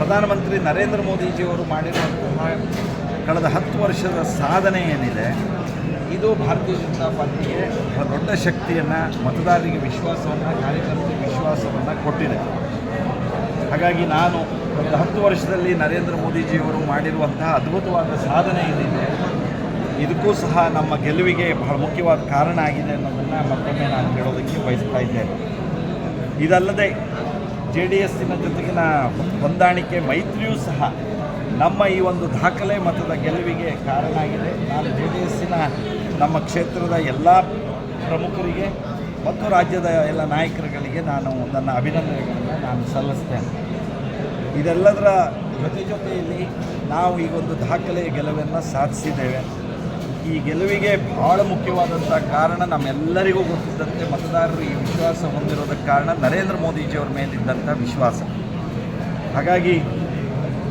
ಪ್ರಧಾನಮಂತ್ರಿ ನರೇಂದ್ರ ಮೋದಿಜಿಯವರು ಮಾಡಿರುವಂತಹ ಕಳೆದ ಹತ್ತು ವರ್ಷದ ಸಾಧನೆ ಏನಿದೆ, ಇದು ಭಾರತೀಯ ಜನತಾ ಪಾರ್ಟಿಗೆ ಬಹಳ ದೊಡ್ಡ ಶಕ್ತಿಯನ್ನು, ಮತದಾರರಿಗೆ ವಿಶ್ವಾಸವನ್ನು, ಕಾರ್ಯಕರ್ತರಿಗೆ ವಿಶ್ವಾಸವನ್ನು ಕೊಟ್ಟಿದೆ. ಹಾಗಾಗಿ ನಾನು ಕಳೆದ ಹತ್ತು ವರ್ಷದಲ್ಲಿ ನರೇಂದ್ರ ಮೋದಿಜಿಯವರು ಮಾಡಿರುವಂತಹ ಅದ್ಭುತವಾದ ಸಾಧನೆ ಏನಿದೆ, ಇದಕ್ಕೂ ಸಹ ನಮ್ಮ ಗೆಲುವಿಗೆ ಬಹಳ ಮುಖ್ಯವಾದ ಕಾರಣ ಆಗಿದೆ ಅನ್ನೋದನ್ನು ಮತ್ತೊಮ್ಮೆ ನಾನು ಹೇಳೋದಕ್ಕೆ ಬಯಸ್ತಾ ಇದ್ದೇನೆ. ಇದಲ್ಲದೆ ಜೆ ಡಿ ಎಸ್ಸಿನ ಜೊತೆಗಿನ ಹೊಂದಾಣಿಕೆ ಮೈತ್ರಿಯೂ ಸಹ ನಮ್ಮ ಈ ಒಂದು ದಾಖಲೆ ಮತದ ಗೆಲುವಿಗೆ ಕಾರಣ ಆಗಿದೆ. ನಾನು ಜೆ ಡಿ ಎಸ್ಸಿನ ನಮ್ಮ ಕ್ಷೇತ್ರದ ಎಲ್ಲ ಪ್ರಮುಖರಿಗೆ ಮತ್ತು ರಾಜ್ಯದ ಎಲ್ಲ ನಾಯಕರುಗಳಿಗೆ ನಾನು ನನ್ನ ಅಭಿನಂದನೆಗಳನ್ನು ನಾನು ಸಲ್ಲಿಸ್ತೇನೆ. ಇದೆಲ್ಲದರ ಜೊತೆ ಜೊತೆಯಲ್ಲಿ ನಾವು ಈ ಒಂದು ದಾಖಲೆಯ ಗೆಲುವನ್ನು ಸಾಧಿಸಿದ್ದೇವೆ. ಈ ಗೆಲುವಿಗೆ ಬಹಳ ಮುಖ್ಯವಾದಂಥ ಕಾರಣ ನಮ್ಮೆಲ್ಲರಿಗೂ ಗೊತ್ತಿದ್ದಂತೆ ಮತದಾರರು ಈ ವಿಶ್ವಾಸ ಹೊಂದಿರೋದಕ್ಕೆ ಕಾರಣ ನರೇಂದ್ರ ಮೋದಿಜಿಯವ್ರ ಮೇಲಿದ್ದಂಥ ವಿಶ್ವಾಸ. ಹಾಗಾಗಿ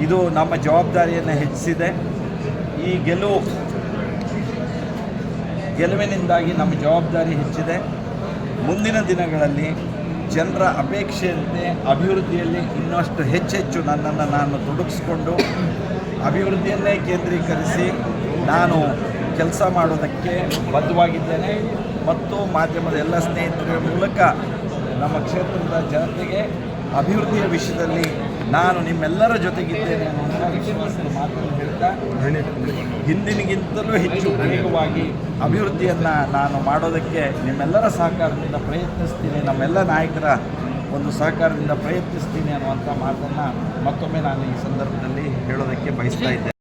ಇದು ನಮ್ಮ ಜವಾಬ್ದಾರಿಯನ್ನು ಹೆಚ್ಚಿಸಿದೆ. ಈ ಗೆಲುವು ಗೆಲುವಿನಿಂದಾಗಿ ನಮ್ಮ ಜವಾಬ್ದಾರಿ ಹೆಚ್ಚಿದೆ. ಮುಂದಿನ ದಿನಗಳಲ್ಲಿ ಜನರ ಅಪೇಕ್ಷೆಯಂತೆ ಅಭಿವೃದ್ಧಿಯಲ್ಲಿ ಇನ್ನಷ್ಟು ಹೆಚ್ಚೆಚ್ಚು ನನ್ನನ್ನು ನಾನು ತೊಡಗಿಸ್ಕೊಂಡು ಅಭಿವೃದ್ಧಿಯನ್ನೇ ಕೇಂದ್ರೀಕರಿಸಿ ನಾನು ಕೆಲಸ ಮಾಡೋದಕ್ಕೆ ಬದ್ಧವಾಗಿದ್ದೇನೆ ಮತ್ತು ಮಾಧ್ಯಮದ ಎಲ್ಲ ಸ್ನೇಹಿತರ ಮೂಲಕ ನಮ್ಮ ಕ್ಷೇತ್ರದ ಜನತೆಗೆ ಅಭಿವೃದ್ಧಿಯ ವಿಷಯದಲ್ಲಿ ನಾನು ನಿಮ್ಮೆಲ್ಲರ ಜೊತೆಗಿದ್ದೇನೆ ಅನ್ನುವಂಥ ವಿಶ್ವಾಸದ ಮಾತನ್ನು ಹೇಳ್ತಾ ಹಿಂದಿನಗಿಂತಲೂ ಹೆಚ್ಚು ವೇಗವಾಗಿ ಅಭಿವೃದ್ಧಿಯನ್ನು ನಾನು ಮಾಡೋದಕ್ಕೆ ನಿಮ್ಮೆಲ್ಲರ ಸಹಕಾರದಿಂದ ಪ್ರಯತ್ನಿಸ್ತೀನಿ ನಮ್ಮೆಲ್ಲ ನಾಯಕರ ಒಂದು ಸಹಕಾರದಿಂದ ಪ್ರಯತ್ನಿಸ್ತೀನಿ ಅನ್ನುವಂಥ ಮಾತನ್ನು ಮತ್ತೊಮ್ಮೆ ನಾನು ಈ ಸಂದರ್ಭದಲ್ಲಿ ಹೇಳೋದಕ್ಕೆ ಬಯಸ್ತಾ ಇದ್ದೇನೆ.